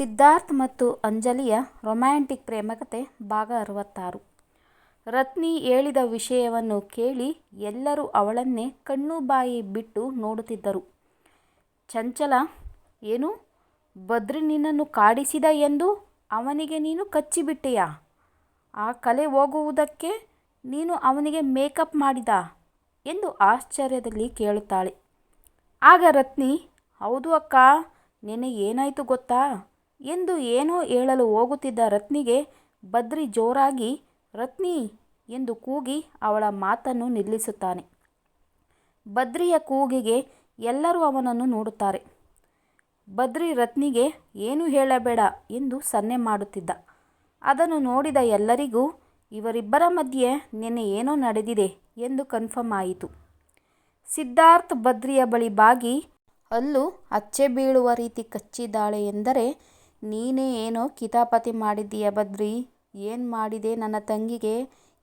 ಸಿದ್ಧಾರ್ಥ್ ಮತ್ತು ಅಂಜಲಿಯ ರೊಮ್ಯಾಂಟಿಕ್ ಪ್ರೇಮಕತೆ ಭಾಗ ಅರವತ್ತಾರು ರತ್ನಿ ಹೇಳಿದ ವಿಷಯವನ್ನು ಕೇಳಿ ಎಲ್ಲರೂ ಅವಳನ್ನೇ ಕಣ್ಣು ಬಾಯಿ ಬಿಟ್ಟು ನೋಡುತ್ತಿದ್ದರು. ಚಂಚಲ, ಏನು ಬದ್ರಿ ನಿನ್ನನ್ನು ಕಾಡಿಸಿದ ಎಂದು ಅವನಿಗೆ ನೀನು ಕಚ್ಚಿಬಿಟ್ಟೆಯಾ? ಆ ಕಲೆ ಹೋಗುವುದಕ್ಕೆ ನೀನು ಅವನಿಗೆ ಮೇಕಪ್ ಮಾಡಿದ ಎಂದು ಆಶ್ಚರ್ಯದಲ್ಲಿ ಕೇಳುತ್ತಾಳೆ. ಆಗ ರತ್ನಿ, ಹೌದು ಅಕ್ಕ ನಿನ್ನೆ ಏನಾಯಿತು ಗೊತ್ತಾ? ಎಂದು ಏನೋ ಹೇಳಲು ಹೋಗುತ್ತಿದ್ದ ರತ್ನಿಗೆ ಬದ್ರಿ ಜೋರಾಗಿ, ರತ್ನಿ ಎಂದು ಕೂಗಿ ಅವಳ ಮಾತನ್ನು ನಿಲ್ಲಿಸುತ್ತಾನೆ. ಬದ್ರಿಯ ಕೂಗಿಗೆ ಎಲ್ಲರೂ ಅವನನ್ನು ನೋಡುತ್ತಾರೆ. ಬದ್ರಿ ರತ್ನಿಗೆ, ಏನು ಹೇಳಬೇಡ ಎಂದು ಸನ್ನೆ ಮಾಡುತ್ತಿದ್ದ. ಅದನ್ನು ನೋಡಿದ ಎಲ್ಲರಿಗೂ, ಇವರಿಬ್ಬರ ಮಧ್ಯೆ ನಿನ್ನೆ ಏನೋ ನಡೆದಿದೆ ಎಂದು ಕನ್ಫರ್ಮ್ ಆಯಿತು. ಸಿದ್ಧಾರ್ಥ್ ಬದ್ರಿಯ ಬಳಿ ಬಾಗಿ, ಅಲ್ಲೂ ಅಚ್ಚೆ ಬೀಳುವ ರೀತಿ ಕಚ್ಚಿದ್ದಾಳೆ ಎಂದರೆ ನೀನೇ ಏನೋ ಕಿತಾಪತಿ ಮಾಡಿದ್ದೀಯ ಬದ್ರಿ, ಏನ್ ಮಾಡಿದೆ ನನ್ನ ತಂಗಿಗೆ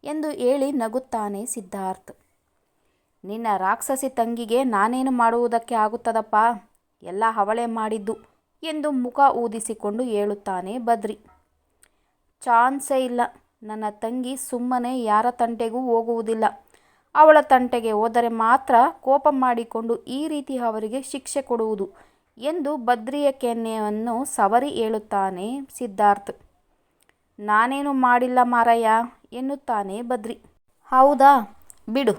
ಎಂದು ಹೇಳಿ ನಗುತ್ತಾನೆ ಸಿದ್ಧಾರ್ಥ್. ನಿನ್ನ ರಾಕ್ಷಸಿ ತಂಗಿಗೆ ನಾನೇನು ಮಾಡುವುದಕ್ಕೆ ಆಗುತ್ತದಪ್ಪ ಎಲ್ಲ ಅವಳೇ ಮಾಡಿದ್ದು ಎಂದು ಮುಖ ಊದಿಸಿಕೊಂಡು ಹೇಳುತ್ತಾನೆ ಬದ್ರಿ. ಚಾನ್ಸೇ ಇಲ್ಲ ನನ್ನ ತಂಗಿ ಸುಮ್ಮನೆ ಯಾರ ತಂಟೆಗೂ ಹೋಗುವುದಿಲ್ಲ. ಅವಳ ತಂಟೆಗೆ ಹೋದರೆ ಮಾತ್ರ ಕೋಪ ಮಾಡಿಕೊಂಡು ಈ ರೀತಿ ಅವರಿಗೆ ಶಿಕ್ಷೆ ಕೊಡುವುದು ಎಂದು ಬದ್ರಿಯ ಕೆನ್ನೆಯನ್ನು ಸವರಿ ಹೇಳುತ್ತಾನೆ ಸಿದ್ಧಾರ್ಥ್. ನಾನೇನು ಮಾಡಿಲ್ಲ ಮಾರಯ್ಯ, ಎನ್ನುತ್ತಾನೆ ಬದ್ರಿ. ಹೌದಾ ಬಿಡು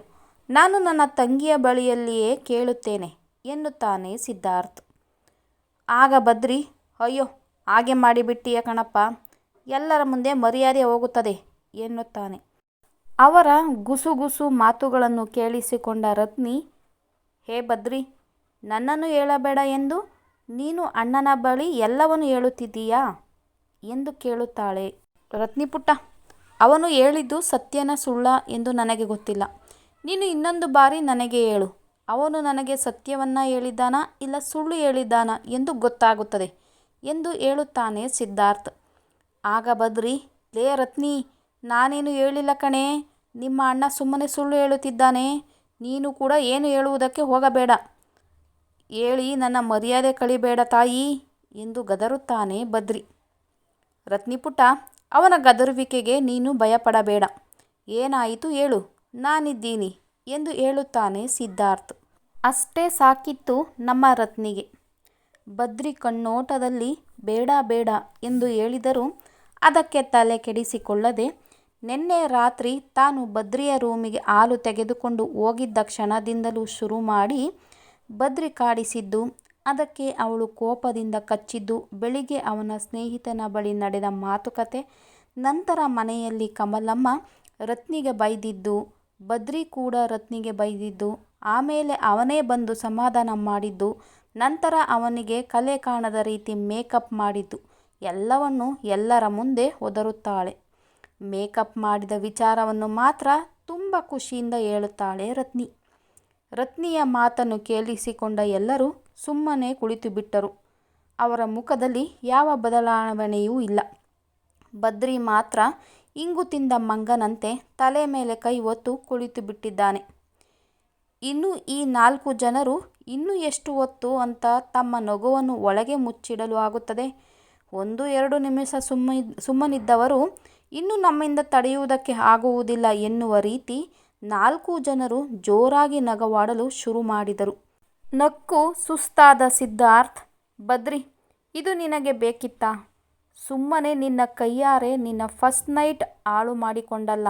ನಾನು ನನ್ನ ತಂಗಿಯ ಬಳಿಯಲ್ಲಿಯೇ ಕೇಳುತ್ತೇನೆ, ಎನ್ನುತ್ತಾನೆ ಸಿದ್ಧಾರ್ಥ್. ಆಗ ಬದ್ರಿ ಅಯ್ಯೋ, ಹಾಗೆ ಮಾಡಿಬಿಟ್ಟೀಯ ಕಣಪ್ಪ, ಎಲ್ಲರ ಮುಂದೆ ಮರ್ಯಾದೆ ಹೋಗುತ್ತದೆ, ಎನ್ನುತ್ತಾನೆ. ಅವರ ಗುಸುಗುಸು ಮಾತುಗಳನ್ನು ಕೇಳಿಸಿಕೊಂಡ ರತ್ನಿ, ಹೇ ಬದ್ರಿ ನನ್ನನ್ನು ಹೇಳಬೇಡ ಎಂದು ನೀನು ಅಣ್ಣನ ಬಳಿ ಎಲ್ಲವನ್ನೂ ಹೇಳುತ್ತಿದ್ದೀಯಾ? ಎಂದು ಕೇಳುತ್ತಾಳೆ. ರತ್ನಿಪುಟ್ಟ ಅವನು ಹೇಳಿದ್ದು ಸತ್ಯನ ಸುಳ್ಳ ಎಂದು ನನಗೆ ಗೊತ್ತಿಲ್ಲ. ನೀನು ಇನ್ನೊಂದು ಬಾರಿ ನನಗೆ ಹೇಳು ಅವನು ನನಗೆ ಸತ್ಯವನ್ನು ಹೇಳಿದ್ದಾನಾ ಇಲ್ಲ ಸುಳ್ಳು ಹೇಳಿದ್ದಾನಾ ಎಂದು ಗೊತ್ತಾಗುತ್ತದೆ ಎಂದು ಹೇಳುತ್ತಾನೆ ಸಿದ್ಧಾರ್ಥ್. ಆಗ ಬದ್ರಿ, ಲೇ ರತ್ನಿ, ನಾನೇನು ಹೇಳಿಲ್ಲ ಕಣೆ ನಿಮ್ಮ ಅಣ್ಣ ಸುಮ್ಮನೆ ಸುಳ್ಳು ಹೇಳುತ್ತಿದ್ದಾನೆ ನೀನು ಕೂಡ ಏನು ಹೇಳುವುದಕ್ಕೆ ಹೋಗಬೇಡ. ಹೇಳಿ ನನ್ನ ಮರ್ಯಾದೆ ಕಳಿಬೇಡ ತಾಯಿ ಎಂದು ಗದರುತ್ತಾನೆ ಬದ್ರಿ. ರತ್ನಿಪುಟ ಅವನ ಗದರುವಿಕೆಗೆ ನೀನು ಭಯಪಡಬೇಡ. ಏನಾಯಿತು ಹೇಳು ನಾನಿದ್ದೀನಿ ಎಂದು ಹೇಳುತ್ತಾನೆ ಸಿದ್ಧಾರ್ಥ್. ಅಷ್ಟೇ ಸಾಕಿತ್ತು ನಮ್ಮ ರತ್ನಿಗೆ. ಬದ್ರಿ ಕಣ್ಣೋಟದಲ್ಲಿ ಬೇಡ ಬೇಡ ಎಂದು ಹೇಳಿದರೂ ಅದಕ್ಕೆ ತಲೆ ಕೆಡಿಸಿಕೊಳ್ಳದೆ ನಿನ್ನೆ ರಾತ್ರಿ ತಾನು ಬದ್ರಿಯ ರೂಮಿಗೆ ಹಾಲು ತೆಗೆದುಕೊಂಡು ಹೋಗಿದ್ದ ಕ್ಷಣದಿಂದಲೂ ಶುರು ಮಾಡಿ ಬದ್ರಿ ಕಾಡಿಸಿದ್ದು, ಅದಕ್ಕೆ ಅವಳು ಕೋಪದಿಂದ ಕಚ್ಚಿದ್ದು, ಬೆಳಿಗ್ಗೆ ಅವನ ಸ್ನೇಹಿತನ ಬಳಿ ನಡೆದ ಮಾತುಕತೆ, ನಂತರ ಮನೆಯಲ್ಲಿ ಕಮಲಮ್ಮ ರತ್ನಿಗೆ ಬೈದಿದ್ದು, ಬದ್ರಿ ಕೂಡ ರತ್ನಿಗೆ ಬೈದಿದ್ದು, ಆಮೇಲೆ ಅವನೇ ಬಂದು ಸಮಾಧಾನ ಮಾಡಿದ್ದು, ನಂತರ ಅವನಿಗೆ ಕಲೆ ಕಾಣದ ರೀತಿ ಮೇಕಪ್ ಮಾಡಿದ್ದು ಎಲ್ಲವನ್ನು ಎಲ್ಲರ ಮುಂದೆ ಒದರುತ್ತಾಳೆ. ಮೇಕಪ್ ಮಾಡಿದ ವಿಚಾರವನ್ನು ಮಾತ್ರ ತುಂಬ ಖುಷಿಯಿಂದ ಹೇಳುತ್ತಾಳೆ ರತ್ನಿ. ರತ್ನಿಯ ಮಾತನ್ನು ಕೇಳಿಸಿಕೊಂಡ ಎಲ್ಲರೂ ಸುಮ್ಮನೆ ಕುಳಿತುಬಿಟ್ಟರು. ಅವರ ಮುಖದಲ್ಲಿ ಯಾವ ಬದಲಾವಣೆಯೂ ಇಲ್ಲ. ಬದ್ರಿ ಮಾತ್ರ ಇಂಗು ತಿಂದ ಮಂಗನಂತೆ ತಲೆ ಮೇಲೆ ಕೈ ಹೊತ್ತು ಕುಳಿತುಬಿಟ್ಟಿದ್ದಾನೆ. ಇನ್ನು ಈ ನಾಲ್ಕು ಜನರು ಇನ್ನೂ ಎಷ್ಟು ಹೊತ್ತು ಅಂತ ತಮ್ಮ ನಗುವನ್ನು ಒಳಗೆ ಮುಚ್ಚಿಡಲು ಆಗುತ್ತದೆ? ಒಂದು ಎರಡು ನಿಮಿಷ ಸುಮ್ಮ, ಸುಮ್ಮನಿದ್ದವರು ಇನ್ನು ನಮ್ಮಿಂದ ತಡೆಯುವುದಕ್ಕೆ ಆಗುವುದಿಲ್ಲ ಎನ್ನುವ ರೀತಿ ನಾಲ್ಕೂ ಜನರು ಜೋರಾಗಿ ನಗವಾಡಲು ಶುರು ಮಾಡಿದರು. ನಕ್ಕು ಸುಸ್ತಾದ ಸಿದ್ಧಾರ್ಥ್, ಬದ್ರಿ, ಇದು ನಿನಗೆ ಬೇಕಿತ್ತಾ? ಸುಮ್ಮನೆ ನಿನ್ನ ಕೈಯಾರೆ ನಿನ್ನ ಫಸ್ಟ್ ನೈಟ್ ಹಾಳು ಮಾಡಿಕೊಂಡಲ್ಲ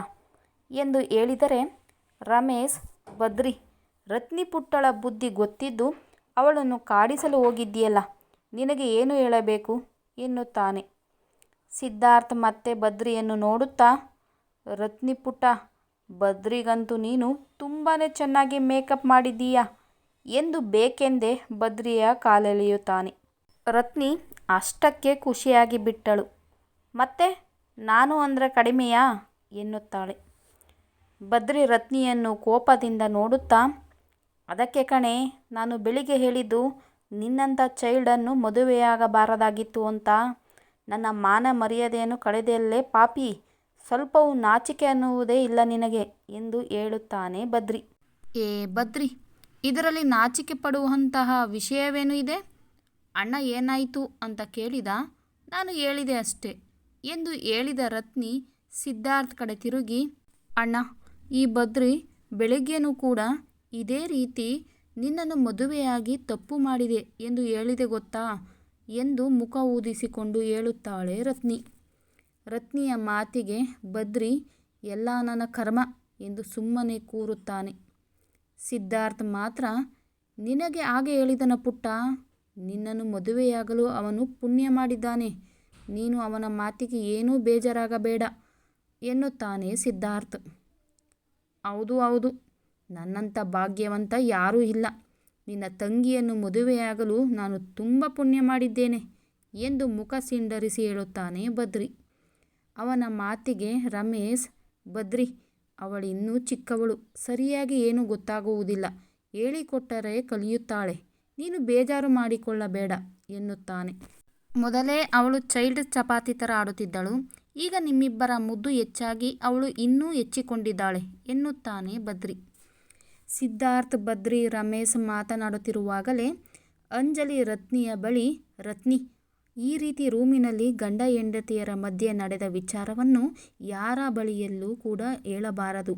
ಎಂದು ಹೇಳಿದರೆ ರಮೇಶ್, ಬದ್ರಿ, ರತ್ನಿ ಪುಟ್ಟಳ ಬುದ್ಧಿ ಗೊತ್ತಿದ್ದು ಅವಳನ್ನು ಕಾಡಿಸಲು ಹೋಗಿದ್ದೀಯಲ್ಲ, ನಿನಗೆ ಏನು ಹೇಳಬೇಕು ಎನ್ನುತ್ತಾನೆ. ಸಿದ್ಧಾರ್ಥ್ ಮತ್ತೆ ಬದ್ರಿಯನ್ನು ನೋಡುತ್ತಾ, ರತ್ನಿ ಪುಟ್ಟ ಬದ್ರಿಗಂತೂ ನೀನು ತುಂಬಾ ಚೆನ್ನಾಗಿ ಮೇಕಪ್ ಮಾಡಿದ್ದೀಯ ಎಂದು ಬೇಕೆಂದೇ ಬದ್ರಿಯ ಕಾಲೆಳೆಯುತ್ತಾನೆ. ರತ್ನಿ ಅಷ್ಟಕ್ಕೆ ಖುಷಿಯಾಗಿ ಬಿಟ್ಟಳು ಮತ್ತೆ, ನಾನು ಅಂದರೆ ಕಡಿಮೆಯಾ ಎನ್ನುತ್ತಾಳೆ. ಬದ್ರಿ ರತ್ನಿಯನ್ನು ಕೋಪದಿಂದ ನೋಡುತ್ತಾ, ಅದಕ್ಕೆ ಕಣೆ, ನಾನು ಬೆಳಿಗ್ಗೆ ಹೇಳಿದ್ದು ನಿನ್ನಂಥ ಚೈಲ್ಡನ್ನು ಮದುವೆಯಾಗಬಾರದಾಗಿತ್ತು ಅಂತ. ನನ್ನ ಮಾನ ಮರ್ಯಾದೆಯನ್ನು ಕಳೆದೆಯಲ್ಲೇ ಪಾಪಿ ಸ್ವಲ್ಪವೂ ನಾಚಿಕೆ ಅನ್ನುವುದೇ ಇಲ್ಲ ನಿನಗೆ ಎಂದು ಹೇಳುತ್ತಾನೆ ಬದ್ರಿ. ಏ ಬದ್ರಿ, ಇದರಲ್ಲಿ ನಾಚಿಕೆ ಪಡುವಂತಹ ವಿಷಯವೇನು ಇದೆ? ಅಣ್ಣ ಏನಾಯಿತು ಅಂತ ಕೇಳಿದ ನಾನು ಹೇಳಿದೆ ಅಷ್ಟೆ ಎಂದು ಹೇಳಿದ ರತ್ನಿ ಸಿದ್ಧಾರ್ಥ್ ಕಡೆ ತಿರುಗಿ, ಅಣ್ಣ, ಈ ಬದ್ರಿ ಬೆಳಗ್ಗೆನೂ ಕೂಡ ಇದೇ ರೀತಿ ನಿನ್ನನ್ನು ಮದುವೆಯಾಗಿ ತಪ್ಪು ಮಾಡಿದೆ ಎಂದು ಹೇಳಿದೆ ಗೊತ್ತಾ ಎಂದು ಮುಖ ಊದಿಸಿಕೊಂಡು ಹೇಳುತ್ತಾಳೆ ರತ್ನಿ ರತ್ನಿಯ ಮಾತಿಗೆ ಬದ್ರಿ, ಎಲ್ಲ ನನ್ನ ಕರ್ಮ ಎಂದು ಸುಮ್ಮನೆ ಕೂರುತ್ತಾನೆ. ಸಿದ್ಧಾರ್ಥ್ ಮಾತ್ರ, ನಿನಗೆ ಹಾಗೆ ಹೇಳಿದನ ಪುಟ್ಟ, ನಿನ್ನನ್ನು ಮದುವೆಯಾಗಲು ಅವನು ಪುಣ್ಯ ಮಾಡಿದ್ದಾನೆ, ನೀನು ಅವನ ಮಾತಿಗೆ ಏನೂ ಬೇಜಾರಾಗಬೇಡ ಎನ್ನುತ್ತಾನೆ ಸಿದ್ಧಾರ್ಥ್. ಹೌದು ಹೌದು, ನನ್ನಂಥ ಭಾಗ್ಯವಂತ ಯಾರೂ ಇಲ್ಲ. ನಿನ್ನ ತಂಗಿಯನ್ನು ಮದುವೆಯಾಗಲು ನಾನು ತುಂಬ ಪುಣ್ಯ ಮಾಡಿದ್ದೇನೆ ಎಂದು ಮುಖ ಸಿಂಡರಿಸಿ ಹೇಳುತ್ತಾನೆ ಬದ್ರಿ. ಅವನ ಮಾತಿಗೆ, ರಮೇಶ್, ಬದ್ರಿ ಅವಳಿನ್ನೂ ಚಿಕ್ಕವಳು, ಸರಿಯಾಗಿ ಏನೂ ಗೊತ್ತಾಗುವುದಿಲ್ಲ. ಹೇಳಿಕೊಟ್ಟರೆ ಕಲಿಯುತ್ತಾಳೆ. ನೀನು ಬೇಜಾರು ಮಾಡಿಕೊಳ್ಳಬೇಡ, ಎನ್ನುತ್ತಾನೆ. ಮೊದಲೇ ಅವಳು ಚೈಲ್ಡ್ ಚಪಾತಿ ಥರ ಆಡುತ್ತಿದ್ದಳು ಈಗ ನಿಮ್ಮಿಬ್ಬರ ಮುದ್ದು ಹೆಚ್ಚಾಗಿ ಅವಳು ಇನ್ನೂ ಹೆಚ್ಚಿಕೊಂಡಿದ್ದಾಳೆ, ಎನ್ನುತ್ತಾನೆ ಬದ್ರಿ. ಸಿದ್ಧಾರ್ಥ್, ಬದ್ರಿ, ರಮೇಶ್ ಮಾತನಾಡುತ್ತಿರುವಾಗಲೇ ಅಂಜಲಿ ರತ್ನಿಯ ಬಳಿ, ರತ್ನಿ ಈ ರೀತಿ ರೂಮಿನಲ್ಲಿ ಗಂಡ ಹೆಂಡತಿಯರ ಮಧ್ಯೆ ನಡೆದ ವಿಚಾರವನ್ನು ಯಾರ ಬಳಿಯಲ್ಲೂ ಕೂಡ ಹೇಳಬಾರದು.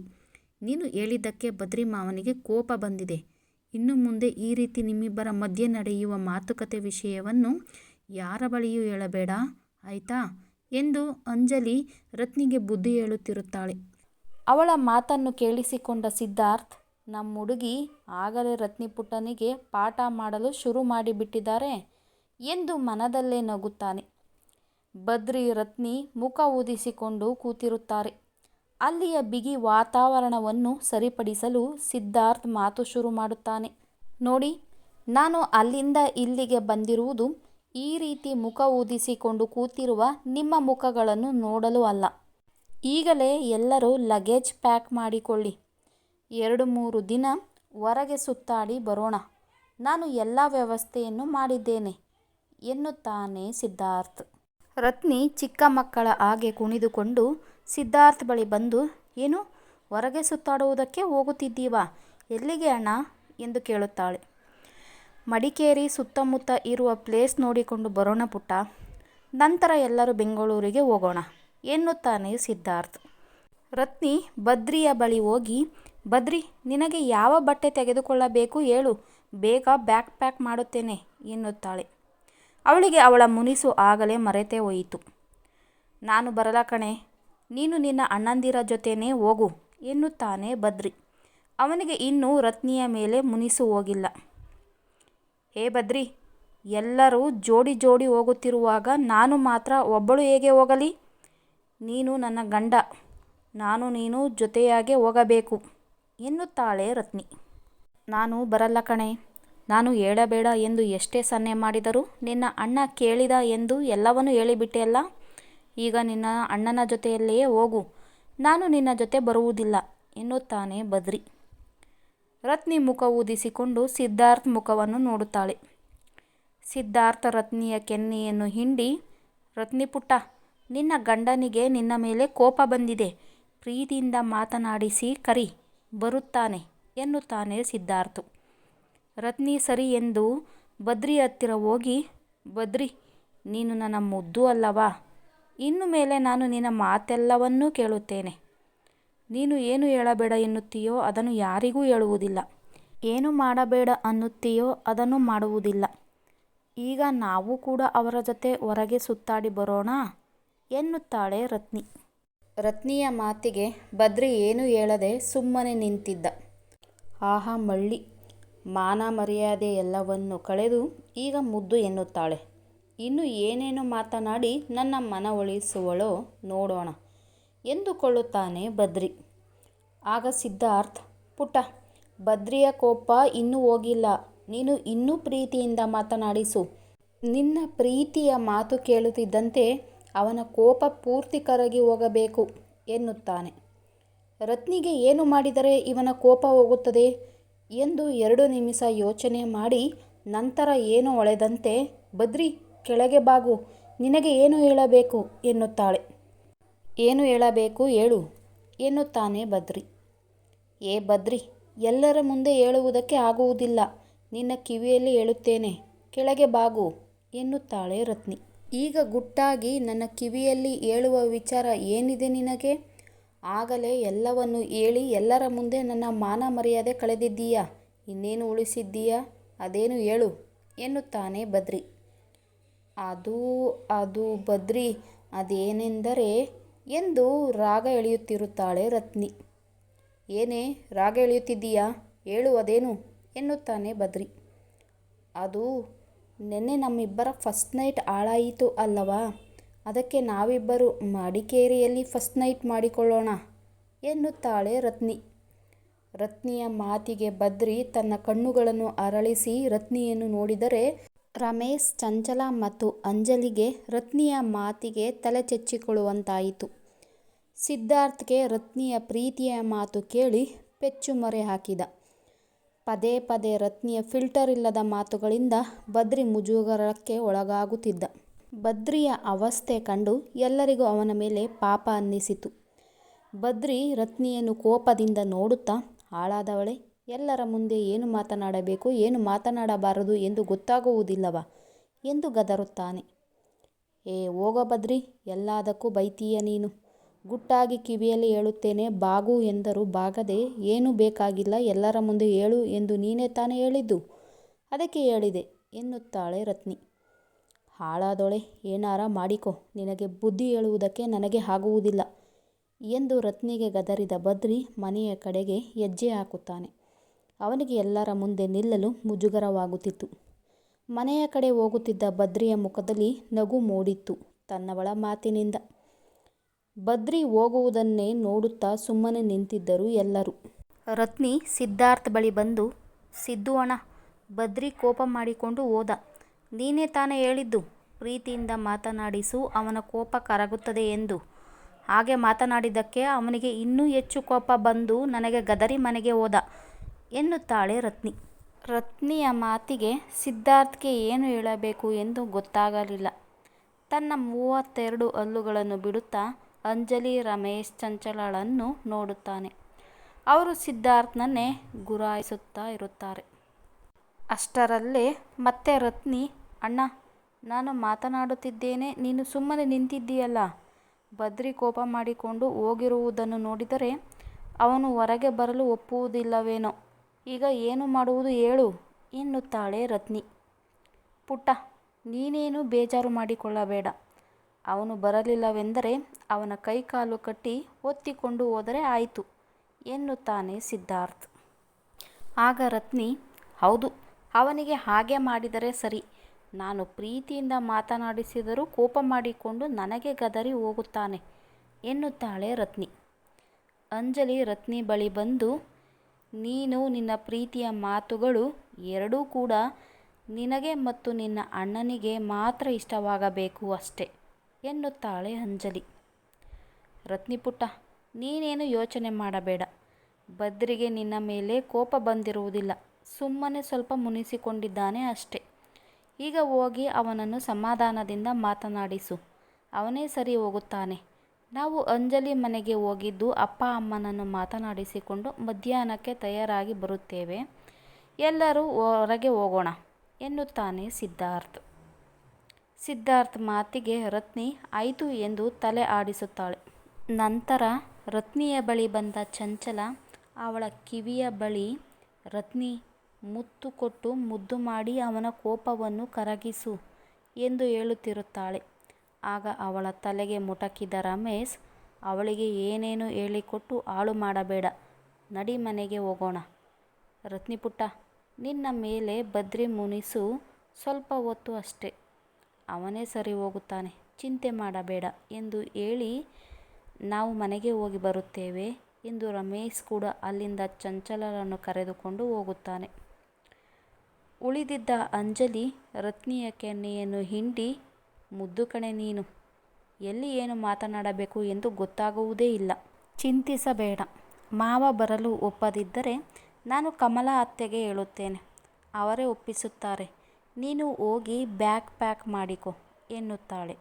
ನೀನು ಹೇಳಿದ್ದಕ್ಕೆ ಬದ್ರಿ ಮಾವನಿಗೆ ಕೋಪ ಬಂದಿದೆ. ಇನ್ನು ಮುಂದೆ ಈ ರೀತಿ ನಿಮ್ಮಿಬ್ಬರ ಮಧ್ಯೆ ನಡೆಯುವ ಮಾತುಕತೆ ವಿಷಯವನ್ನು ಯಾರ ಬಳಿಯೂ ಹೇಳಬೇಡ, ಆಯ್ತಾ? ಎಂದು ಅಂಜಲಿ ರತ್ನಿಗೆ ಬುದ್ಧಿ ಹೇಳುತ್ತಿರುತ್ತಾಳೆ. ಅವಳ ಮಾತನ್ನು ಕೇಳಿಸಿಕೊಂಡ ಸಿದ್ಧಾರ್ಥ್ ನಮ್ಮ ಹುಡುಗಿ ಆಗಲೇ ರತ್ನಿ ಪುಟ್ಟನಿಗೆ ಪಾಠ ಮಾಡಲು ಶುರು ಮಾಡಿಬಿಟ್ಟಿದ್ದಾರೆ. ಎಂದು ಮನದಲ್ಲೇ ನಗುತ್ತಾನೆ. ಬದ್ರಿ ರತ್ನಿ ಮುಖ ಊದಿಸಿಕೊಂಡು ಕೂತಿರುತ್ತಾರೆ. ಅಲ್ಲಿಯ ಬಿಗಿ ವಾತಾವರಣವನ್ನು ಸರಿಪಡಿಸಲು ಸಿದ್ಧಾರ್ಥ್ ಮಾತು ಶುರು ಮಾಡುತ್ತಾನೆ. ನೋಡಿ, ನಾನು ಅಲ್ಲಿಂದ ಇಲ್ಲಿಗೆ ಬಂದಿರುವುದು ಈ ರೀತಿ ಮುಖ ಊದಿಸಿಕೊಂಡು ಕೂತಿರುವ ನಿಮ್ಮ ಮುಖಗಳನ್ನು ನೋಡಲು ಅಲ್ಲ. ಈಗಲೇ ಎಲ್ಲರೂ ಲಗೇಜ್ ಪ್ಯಾಕ್ ಮಾಡಿಕೊಳ್ಳಿ. ಎರಡು ಮೂರು ದಿನ ಹೊರಗೆ ಸುತ್ತಾಡಿ ಬರೋಣ. ನಾನು ಎಲ್ಲ ವ್ಯವಸ್ಥೆಯನ್ನು ಮಾಡಿದ್ದೇನೆ. ಎನ್ನುತ್ತಾನೆ ಸಿದ್ಧಾರ್ಥ್. ರತ್ನಿ ಚಿಕ್ಕ ಮಕ್ಕಳ ಹಾಗೆ ಕುಣಿದುಕೊಂಡು ಸಿದ್ಧಾರ್ಥ್ ಬಳಿ ಬಂದು, ಏನು, ಹೊರಗೆ ಸುತ್ತಾಡುವುದಕ್ಕೆ ಹೋಗುತ್ತಿದ್ದೀವಾ? ಎಲ್ಲಿಗೆ ಅಣ್ಣ? ಎಂದು ಕೇಳುತ್ತಾಳೆ. ಮಡಿಕೇರಿ ಸುತ್ತಮುತ್ತ ಇರುವ ಪ್ಲೇಸ್ ನೋಡಿಕೊಂಡು ಬರೋಣ ಪುಟ್ಟ. ನಂತರ ಎಲ್ಲರೂ ಬೆಂಗಳೂರಿಗೆ ಹೋಗೋಣ, ಎನ್ನುತ್ತಾನೆ ಸಿದ್ಧಾರ್ಥ್. ರತ್ನಿ ಬದ್ರಿಯ ಬಳಿ ಹೋಗಿ ಬದ್ರಿ ನಿನಗೆ ಯಾವ ಬಟ್ಟೆ ತೆಗೆದುಕೊಳ್ಳಬೇಕು ಹೇಳು? ಬೇಗ ಬ್ಯಾಕ್ ಪ್ಯಾಕ್ ಮಾಡುತ್ತೇನೆ, ಎನ್ನುತ್ತಾಳೆ. ಅವಳಿಗೆ ಅವಳ ಮುನಿಸು ಆಗಲೇ ಮರೆತೇ ಹೋಯಿತು. ನಾನು ಬರಲ ಕಣೆ, ನೀನು ನಿನ್ನ ಅಣ್ಣಂದಿರ ಜೊತೆನೇ ಹೋಗು, ಎನ್ನುತ್ತಾನೆ ಬದ್ರಿ. ಅವನಿಗೆ ಇನ್ನೂ ರತ್ನಿಯ ಮೇಲೆ ಮುನಿಸು ಹೋಗಿಲ್ಲ. ಹೇ ಬದ್ರಿ, ಎಲ್ಲರೂ ಜೋಡಿ ಜೋಡಿ ಹೋಗುತ್ತಿರುವಾಗ ನಾನು ಮಾತ್ರ ಒಬ್ಬಳು ಹೇಗೆ ಹೋಗಲಿ? ನೀನು ನನ್ನ ಗಂಡ, ನಾನು ನೀನು ಜೊತೆಯಾಗೆ ಹೋಗಬೇಕು, ಎನ್ನುತ್ತಾಳೆ ರತ್ನಿ. ನಾನು ಬರಲ್ಲ ಕಣೆ ನಾನು ಹೇಳಬೇಡ ಎಂದು ಎಷ್ಟೇ ಸನ್ನೆ ಮಾಡಿದರೂ ನಿನ್ನ ಅಣ್ಣ ಕೇಳಿದ ಎಂದು ಎಲ್ಲವನ್ನೂ ಹೇಳಿಬಿಟ್ಟೆಯಲ್ಲ ಈಗ ನಿನ್ನ ಅಣ್ಣನ ಜೊತೆಯಲ್ಲಿಯೇ ಹೋಗು. ನಾನು ನಿನ್ನ ಜೊತೆ ಬರುವುದಿಲ್ಲ, ಎನ್ನುತ್ತಾನೆ ಬದ್ರಿ. ರತ್ನಿ ಮುಖ ಊದಿಸಿಕೊಂಡು ಸಿದ್ಧಾರ್ಥ್ ಮುಖವನ್ನು ನೋಡುತ್ತಾಳೆ. ಸಿದ್ಧಾರ್ಥ ರತ್ನಿಯ ಕೆನ್ನೆಯನ್ನು ಹಿಂಡಿ, ರತ್ನಿ ಪುಟ್ಟ, ನಿನ್ನ ಗಂಡನಿಗೆ ನಿನ್ನ ಮೇಲೆ ಕೋಪ ಬಂದಿದೆ. ಪ್ರೀತಿಯಿಂದ ಮಾತನಾಡಿಸಿ ಕರಿ, ಬರುತ್ತಾನೆ, ಎನ್ನುತ್ತಾನೆ ಸಿದ್ಧಾರ್ಥ್. ರತ್ನಿ ಸರಿ ಎಂದು ಬದ್ರಿ ಹತ್ತಿರ ಹೋಗಿ ಬದ್ರಿ ನೀನು ನನ್ನ ಮುದ್ದು ಅಲ್ಲವಾ? ಇನ್ನು ಮೇಲೆ ನಾನು ನಿನ್ನ ಮಾತೆಲ್ಲವನ್ನೂ ಕೇಳುತ್ತೇನೆ. ನೀನು ಏನು ಹೇಳಬೇಡ ಎನ್ನುತ್ತೀಯೋ ಅದನ್ನು ಯಾರಿಗೂ ಹೇಳುವುದಿಲ್ಲ. ಏನು ಮಾಡಬೇಡ ಅನ್ನುತ್ತೀಯೋ ಅದನ್ನು ಮಾಡುವುದಿಲ್ಲ. ಈಗ ನಾವು ಕೂಡ ಅವರ ಜೊತೆ ಹೊರಗೆ ಸುತ್ತಾಡಿ ಬರೋಣ? ಎನ್ನುತ್ತಾಳೆ ರತ್ನಿ. ರತ್ನಿಯ ಮಾತಿಗೆ ಬದ್ರಿ ಏನೂ ಹೇಳದೆ ಸುಮ್ಮನೆ ನಿಂತಿದ್ದ. ಆಹಾ, ಮಳ್ಳಿ ಮಾನ ಮರ್ಯಾದೆ ಎಲ್ಲವನ್ನು ಕಳೆದು ಈಗ ಮುದ್ದು ಎನ್ನುತ್ತಾಳೆ. ಇನ್ನು ಏನೇನು ಮಾತನಾಡಿ ನನ್ನ ಮನವೊಲಿಸುವಳೋ ನೋಡೋಣ ಎಂದುಕೊಳ್ಳುತ್ತಾನೆ ಬದ್ರಿ. ಆಗ ಸಿದ್ಧಾರ್ಥ್ ಪುಟ ಬದ್ರಿಯ ಕೋಪ ಇನ್ನೂ ಹೋಗಿಲ್ಲ. ನೀನು ಇನ್ನೂ ಪ್ರೀತಿಯಿಂದ ಮಾತನಾಡಿಸು. ನಿನ್ನ ಪ್ರೀತಿಯ ಮಾತು ಕೇಳುತ್ತಿದ್ದಂತೆ ಅವನ ಕೋಪ ಪೂರ್ತಿ ಕರಗಿ ಹೋಗಬೇಕು ಎನ್ನುತ್ತಾನೆ. ರತ್ನಿಗೆ ಏನು ಮಾಡಿದರೆ ಇವನ ಕೋಪ ಹೋಗುತ್ತದೆ? ಎಂದು ಎರಡು ನಿಮಿಷ ಯೋಚನೆ ಮಾಡಿ, ನಂತರ ಏನು ಒಳೆದಂತೆ, ಬದ್ರಿ, ಕೆಳಗೆ ಬಾಗು, ನಿನಗೆ ಏನು ಹೇಳಬೇಕು? ಎನ್ನುತ್ತಾಳೆ. ಏನು ಹೇಳಬೇಕು ಹೇಳು, ಎನ್ನುತ್ತಾನೆ ಬದ್ರಿ. ಏ ಬದ್ರಿ, ಎಲ್ಲರ ಮುಂದೆ ಹೇಳುವುದಕ್ಕೆ ಆಗುವುದಿಲ್ಲ. ನಿನ್ನ ಕಿವಿಯಲ್ಲಿ ಹೇಳುತ್ತೇನೆ, ಕೆಳಗೆ ಬಾಗು, ಎನ್ನುತ್ತಾಳೆ ರತ್ನಿ. ಈಗ ಗುಟ್ಟಾಗಿ ನನ್ನ ಕಿವಿಯಲ್ಲಿ ಹೇಳುವ ವಿಚಾರ ಏನಿದೆ ನಿನಗೆ? ಆಗಲೇ ಎಲ್ಲವನ್ನೂ ಹೇಳಿ ಎಲ್ಲರ ಮುಂದೆ ನನ್ನ ಮಾನ ಮರ್ಯಾದೆ ಕಳೆದಿದ್ದೀಯಾ? ಇನ್ನೇನು ಉಳಿಸಿದ್ದೀಯಾ? ಅದೇನು ಹೇಳು ಎನ್ನುತ್ತಾನೆ ಬದ್ರಿ. ಅದು ಅದು ಬದ್ರಿ, ಅದೇನೆಂದರೆ ಎಂದು ರಾಗ ಎಳೆಯುತ್ತಿರುತ್ತಾಳೆ ರತ್ನಿ. ಏನೇ, ರಾಗ ಎಳೆಯುತ್ತಿದ್ದೀಯಾ? ಹೇಳು ಅದೇನು ಎನ್ನುತ್ತಾನೆ ಬದ್ರಿ. ಅದು, ನೆನ್ನೆ ನಮ್ಮಿಬ್ಬರ ಫಸ್ಟ್ ನೈಟ್ ಹಾಳಾಯಿತು ಅಲ್ಲವಾ? ಅದಕ್ಕೆ ನಾವಿಬ್ಬರು ಮಡಿಕೇರಿಯಲ್ಲಿ ಫಸ್ಟ್ ನೈಟ್ ಮಾಡಿಕೊಳ್ಳೋಣ ಎನ್ನುತ್ತಾಳೆ ರತ್ನಿ. ರತ್ನಿಯ ಮಾತಿಗೆ ಬದ್ರಿ ತನ್ನ ಕಣ್ಣುಗಳನ್ನು ಅರಳಿಸಿ ರತ್ನಿಯನ್ನು ನೋಡಿದರೆ, ರಮೇಶ್, ಚಂಚಲ ಮತ್ತು ಅಂಜಲಿಗೆ ರತ್ನಿಯ ಮಾತಿಗೆ ತಲೆ ಚೆಚ್ಚಿಕೊಳ್ಳುವಂತಾಯಿತು. ಸಿದ್ಧಾರ್ಥ್ಗೆ ರತ್ನಿಯ ಪ್ರೀತಿಯ ಮಾತು ಕೇಳಿ ಪೆಚ್ಚು ಮೊರೆ ಹಾಕಿದ. ಪದೇ ಪದೇ ರತ್ನಿಯ ಫಿಲ್ಟರ್ ಇಲ್ಲದ ಮಾತುಗಳಿಂದ ಬದ್ರಿ ಮುಜುಗರಕ್ಕೆ ಒಳಗಾಗುತ್ತಿದ್ದ. ಬದ್ರಿಯ ಅವಸ್ಥೆ ಕಂಡು ಎಲ್ಲರಿಗೂ ಅವನ ಮೇಲೆ ಪಾಪ ಅನ್ನಿಸಿತು. ಬದ್ರಿ ರತ್ನಿಯನ್ನು ಕೋಪದಿಂದ ನೋಡುತ್ತಾ, ಹಾಳಾದವಳೆ, ಎಲ್ಲರ ಮುಂದೆ ಏನು ಮಾತನಾಡಬೇಕು, ಏನು ಮಾತನಾಡಬಾರದು ಎಂದು ಗೊತ್ತಾಗುವುದಿಲ್ಲವ? ಎಂದು ಗದರುತ್ತಾನೆ. ಏ, ಹೋಗ ಬದ್ರಿ, ಎಲ್ಲದಕ್ಕೂ ಬೈತೀಯ ನೀನು. ಗುಟ್ಟಾಗಿ ಕಿವಿಯಲ್ಲಿ ಹೇಳುತ್ತೇನೆ, ಬಾಗು ಎಂದರೂ ಬಾಗದೆ, ಏನೂ ಬೇಕಾಗಿಲ್ಲ, ಎಲ್ಲರ ಮುಂದೆ ಹೇಳು ಎಂದು ನೀನೇ ತಾನೇ ಹೇಳಿದ್ದು? ಅದಕ್ಕೆ ಹೇಳಿದೆ, ಎನ್ನುತ್ತಾಳೆ ರತ್ನಿ. ಹಾಳಾದೊಳೆ, ಏನಾರ ಮಾಡಿಕೊ. ನಿನಗೆ ಬುದ್ಧಿ ಹೇಳುವುದಕ್ಕೆ ನನಗೆ ಆಗುವುದಿಲ್ಲ. ಎಂದು ರತ್ನಿಗೆ ಗದರಿದ ಬದ್ರಿ ಮನೆಯ ಕಡೆಗೆ ಹೆಜ್ಜೆ ಹಾಕುತ್ತಾನೆ. ಅವನಿಗೆ ಎಲ್ಲರ ಮುಂದೆ ನಿಲ್ಲಲು ಮುಜುಗರವಾಗುತ್ತಿತ್ತು. ಮನೆಯ ಕಡೆ ಹೋಗುತ್ತಿದ್ದ ಬದ್ರಿಯ ಮುಖದಲ್ಲಿ ನಗು ಮೂಡಿತ್ತು ತನ್ನವಳ ಮಾತಿನಿಂದ. ಬದ್ರಿ ಹೋಗುವುದನ್ನೇ ನೋಡುತ್ತಾ ಸುಮ್ಮನೆ ನಿಂತಿದ್ದರು ಎಲ್ಲರೂ. ರತ್ನಿ ಸಿದ್ಧಾರ್ಥ ಬಳಿ ಬಂದು, ಸಿದ್ದು ಬದ್ರಿ ಕೋಪ ಮಾಡಿಕೊಂಡು ಹೋದ. ನೀನೇ ತಾನೇ ಹೇಳಿದ್ದು, ಪ್ರೀತಿಯಿಂದ ಮಾತನಾಡಿಸು, ಅವನ ಕೋಪ ಕರಗುತ್ತದೆ ಎಂದು. ಹಾಗೆ ಮಾತನಾಡಿದ್ದಕ್ಕೆ ಅವನಿಗೆ ಇನ್ನೂ ಹೆಚ್ಚು ಕೋಪ ಬಂದು ನನಗೆ ಗದರಿ ಮನೆಗೆ ಹೋದ, ಎನ್ನುತ್ತಾಳೆ ರತ್ನಿ. ರತ್ನಿಯ ಮಾತಿಗೆ ಸಿದ್ಧಾರ್ಥ್ಗೆ ಏನು ಹೇಳಬೇಕು ಎಂದು ಗೊತ್ತಾಗಲಿಲ್ಲ. ತನ್ನ ಮೂವತ್ತೆರಡು ಹಲ್ಲುಗಳನ್ನು ಬಿಡುತ್ತಾ ಅಂಜಲಿ ರಮೇಶ್ ಚಂಚಲಳನ್ನು ನೋಡುತ್ತಾನೆ. ಅವರು ಸಿದ್ಧಾರ್ಥ್ನನ್ನೇ ಗುರಾಯಿಸುತ್ತಾ ಇರುತ್ತಾರೆ. ಅಷ್ಟರಲ್ಲೇ ಮತ್ತೆ ರತ್ನಿ ಅಣ್ಣ, ನಾನು ಮಾತನಾಡುತ್ತಿದ್ದೇನೆ, ನೀನು ಸುಮ್ಮನೆ ನಿಂತಿದ್ದೀಯಲ್ಲ? ಬದ್ರಿ ಕೋಪ ಮಾಡಿಕೊಂಡು ಹೋಗಿರುವುದನ್ನು ನೋಡಿದರೆ ಅವನು ಹೊರಗೆ ಬರಲು ಒಪ್ಪುವುದಿಲ್ಲವೇನೋ. ಈಗ ಏನು ಮಾಡುವುದು ಹೇಳು, ಎನ್ನುತ್ತಾಳೆ ರತ್ನಿ. ಪುಟ್ಟ, ನೀನೇನು ಬೇಜಾರು ಮಾಡಿಕೊಳ್ಳಬೇಡ. ಅವನು ಬರಲಿಲ್ಲವೆಂದರೆ ಅವನ ಕೈಕಾಲು ಕಟ್ಟಿ ಒತ್ತಿಕೊಂಡು ಹೋದರೆ ಆಯಿತು, ಎನ್ನುತ್ತಾನೆ ಸಿದ್ಧಾರ್ಥ್. ಆಗ ರತ್ನಿ, ಹೌದು, ಅವನಿಗೆ ಹಾಗೆ ಮಾಡಿದರೆ ಸರಿ ನಾನು ಪ್ರೀತಿಯಿಂದ ಮಾತನಾಡಿಸಿದರೂ ಕೋಪ ಮಾಡಿಕೊಂಡು ನನಗೆ ಗದರಿ ಹೋಗುತ್ತಾನೆ, ಎನ್ನುತ್ತಾಳೆ ರತ್ನಿ. ಅಂಜಲಿ ರತ್ನಿ ಬಳಿ ಬಂದು, ನೀನು ನಿನ್ನ ಪ್ರೀತಿಯ ಮಾತುಗಳು ಎರಡೂ ಕೂಡ ನಿನಗೆ ಮತ್ತು ನಿನ್ನ ಅಣ್ಣನಿಗೆ ಮಾತ್ರ ಇಷ್ಟವಾಗಬೇಕು ಅಷ್ಟೆ, ಎನ್ನುತ್ತಾಳೆ ಅಂಜಲಿ. ರತ್ನಿ ಪುಟ್ಟ, ನೀನೇನು ಯೋಚನೆ ಮಾಡಬೇಡ. ಬದ್ರಿಗೆ ನಿನ್ನ ಮೇಲೆ ಕೋಪ ಬಂದಿರುವುದಿಲ್ಲ, ಸುಮ್ಮನೆ ಸ್ವಲ್ಪ ಮುನಿಸಿಕೊಂಡಿದ್ದಾನೆ ಅಷ್ಟೆ. ಈಗ ಹೋಗಿ ಅವನನ್ನು ಸಮಾಧಾನದಿಂದ ಮಾತನಾಡಿಸು. ಅವನೇ ಸರಿ ಹೋಗುತ್ತಾನೆ. ನಾವು ಅಂಜಲಿ ಮನೆಗೆ ಹೋಗಿದ್ದು ಅಪ್ಪ ಅಮ್ಮನನ್ನು ಮಾತನಾಡಿಸಿಕೊಂಡು ಮಧ್ಯಾಹ್ನಕ್ಕೆ ತಯಾರಾಗಿ ಬರುತ್ತೇವೆ. ಎಲ್ಲರೂ ಹೊರಗೆ ಹೋಗೋಣ, ಎನ್ನುತ್ತಾನೆ ಸಿದ್ಧಾರ್ಥ್. ಸಿದ್ಧಾರ್ಥ್ ಮಾತಿಗೆ, ರತ್ನಿ, ಆಯಿತು ಎಂದು ತಲೆ ಆಡಿಸುತ್ತಾಳೆ. ನಂತರ ರತ್ನಿಯ ಬಳಿ ಬಂದ ಚಂಚಲ, ಅವಳ ಕಿವಿಯ ಬಳಿ, ರತ್ನಿ ಮುತ್ತು ಕೊಟ್ಟು ಮುದ್ದು ಮಾಡಿ ಅವನ ಕೋಪವನ್ನು ಕರಗಿಸು ಎಂದು ಹೇಳುತ್ತಿರುತ್ತಾಳೆ. ಆಗ ಅವಳ ತಲೆಗೆ ಮುಟಕಿದ ರಮೇಶ್ ಅವಳಿಗೆ ಏನೇನು ಹೇಳಿಕೊಟ್ಟು ಹಾಳು ಮಾಡಬೇಡ ನಡಿ ಮನೆಗೆ ಹೋಗೋಣ. ರತ್ನಿಪುಟ್ಟ, ನಿನ್ನ ಮೇಲೆ ಬದ್ರಿ ಮುನಿಸು ಸ್ವಲ್ಪ ಹೊತ್ತು ಅಷ್ಟೇ. ಅವನೇ ಸರಿ ಹೋಗುತ್ತಾನೆ ಚಿಂತೆ ಮಾಡಬೇಡ ಎಂದು ಹೇಳಿ ನಾವು ಮನೆಗೆ ಹೋಗಿ ಬರುತ್ತೇವೆ ಎಂದು ರಮೇಶ್ ಕೂಡ ಅಲ್ಲಿಂದ ಚಂಚಲರನ್ನು ಕರೆದುಕೊಂಡು ಹೋಗುತ್ತಾನೆ. ಉಳಿದಿದ್ದ ಅಂಜಲಿ ರತ್ನಿಯ ಕೆನ್ನೆಯನ್ನು ಹಿಂಡಿ, ಮುದ್ದು ಕಣೆ ನೀನು, ಎಲ್ಲಿ ಏನು ಮಾತನಾಡಬೇಕು ಎಂದು ಗೊತ್ತಾಗುವುದೇ ಇಲ್ಲ. ಚಿಂತಿಸಬೇಡ. ಮಾವ ಬರಲು ಒಪ್ಪದಿದ್ದರೆ ನಾನು ಕಮಲ ಅತ್ತೆಗೆ ಹೇಳುತ್ತೇನೆ. ಅವರೇ ಒಪ್ಪಿಸುತ್ತಾರೆ. ನೀನು ಹೋಗಿ ಬ್ಯಾಗ್ ಪ್ಯಾಕ್ ಮಾಡಿಕೊ, ಎನ್ನುತ್ತಾಳೆ.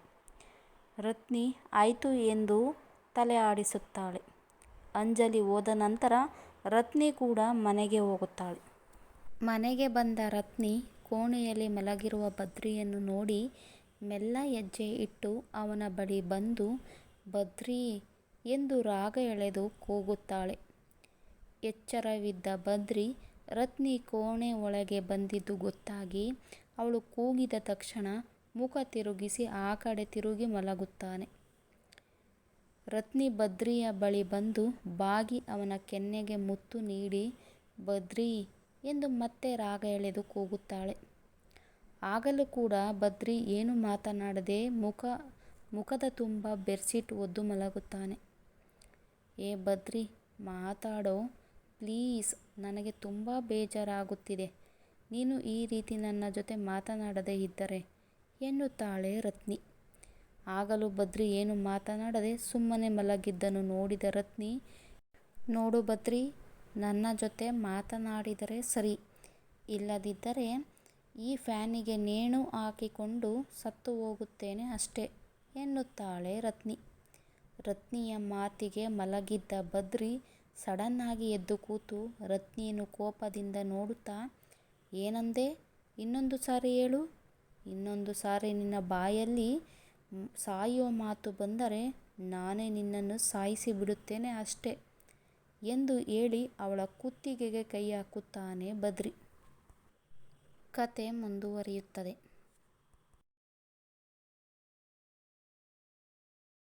ರತ್ನಿ, ಆಯಿತು ಎಂದು ತಲೆ ಆಡಿಸುತ್ತಾಳೆ. ಅಂಜಲಿ ಹೋದ ನಂತರ ರತ್ನಿ ಕೂಡ ಮನೆಗೆ ಹೋಗುತ್ತಾಳೆ. ಮನೆಗೆ ಬಂದ ರತ್ನಿ ಕೋಣೆಯಲ್ಲಿ ಮಲಗಿರುವ ಬದ್ರಿಯನ್ನು ನೋಡಿ ಮೆಲ್ಲ ಹೆಜ್ಜೆ ಇಟ್ಟು ಅವನ ಬಳಿ ಬಂದು, ಬದ್ರಿ, ಎಂದು ರಾಗ ಎಳೆದು ಕೂಗುತ್ತಾಳೆ. ಎಚ್ಚರವಿದ್ದ ಬದ್ರಿ ರತ್ನಿ ಕೋಣೆ ಒಳಗೆ ಬಂದಿದ್ದು ಗೊತ್ತಾಗಿ ಅವಳು ಕೂಗಿದ ತಕ್ಷಣ ಮುಖ ತಿರುಗಿಸಿ ಆ ಕಡೆ ತಿರುಗಿ ಮಲಗುತ್ತಾನೆ. ರತ್ನಿ ಬದ್ರಿಯ ಬಳಿ ಬಂದು ಬಾಗಿ ಅವನ ಕೆನ್ನೆಗೆ ಮುತ್ತು ನೀಡಿ, ಬದ್ರೀ ಎಂದು ಮತ್ತೆ ರಾಗ ಎಳೆದು ಕೂಗುತ್ತಾಳೆ. ಆಗಲೂ ಕೂಡ ಬದ್ರಿ ಏನು ಮಾತನಾಡದೆ ಮುಖ, ಮುಖದ ತುಂಬ ಬೆಡ್ಶೀಟ್ ಒದ್ದು ಮಲಗುತ್ತಾನೆ. ಏ ಬದ್ರಿ, ಮಾತಾಡೋ, ಪ್ಲೀಸ್, ನನಗೆ ತುಂಬ ಬೇಜಾರಾಗುತ್ತಿದೆ ನೀನು ಈ ರೀತಿ ನನ್ನ ಜೊತೆ ಮಾತನಾಡದೆ ಇದ್ದರೆ ಎನ್ನುತ್ತಾಳೆ ರತ್ನಿ. ಆಗಲೂ ಬದ್ರಿ ಏನು ಮಾತನಾಡದೆ ಸುಮ್ಮನೆ ಮಲಗಿದ್ದನ್ನು ನೋಡಿದ ರತ್ನಿ, ನೋಡು ಬದ್ರಿ ನನ್ನ ಜೊತೆ ಮಾತನಾಡಿದರೆ ಸರಿ. ಇಲ್ಲದಿದ್ದರೆ ಈ ಫ್ಯಾನಿಗೆ ನೇಣು ಹಾಕಿಕೊಂಡು ಸತ್ತು ಹೋಗುತ್ತೇನೆ ಅಷ್ಟೇ ಎನ್ನುತ್ತಾಳೆ ರತ್ನಿ. ರತ್ನಿಯ ಮಾತಿಗೆ ಮಲಗಿದ್ದ ಬದ್ರಿ ಸಡನ್ನಾಗಿ ಎದ್ದು ಕೂತು ರತ್ನಿಯನ್ನು ಕೋಪದಿಂದ ನೋಡುತ್ತಾ, ಏನಂದೆ? ಇನ್ನೊಂದು ಸಾರಿ ಹೇಳು. ಇನ್ನೊಂದು ಸಾರಿ ನಿನ್ನ ಬಾಯಲ್ಲಿ ಸಾಯೋ ಮಾತು ಬಂದರೆ ನಾನೇ ನಿನ್ನನ್ನು ಸಾಯಿಸಿ ಬಿಡುತ್ತೇನೆ ಅಷ್ಟೇ. ಎಂದು ಹೇಳಿ ಅವಳ ಕುತ್ತಿಗೆಗೆ ಕೈ ಹಾಕುತ್ತಾನೆ ಬದ್ರಿ. ಕಥೆ ಮುಂದುವರಿಯುತ್ತದೆ.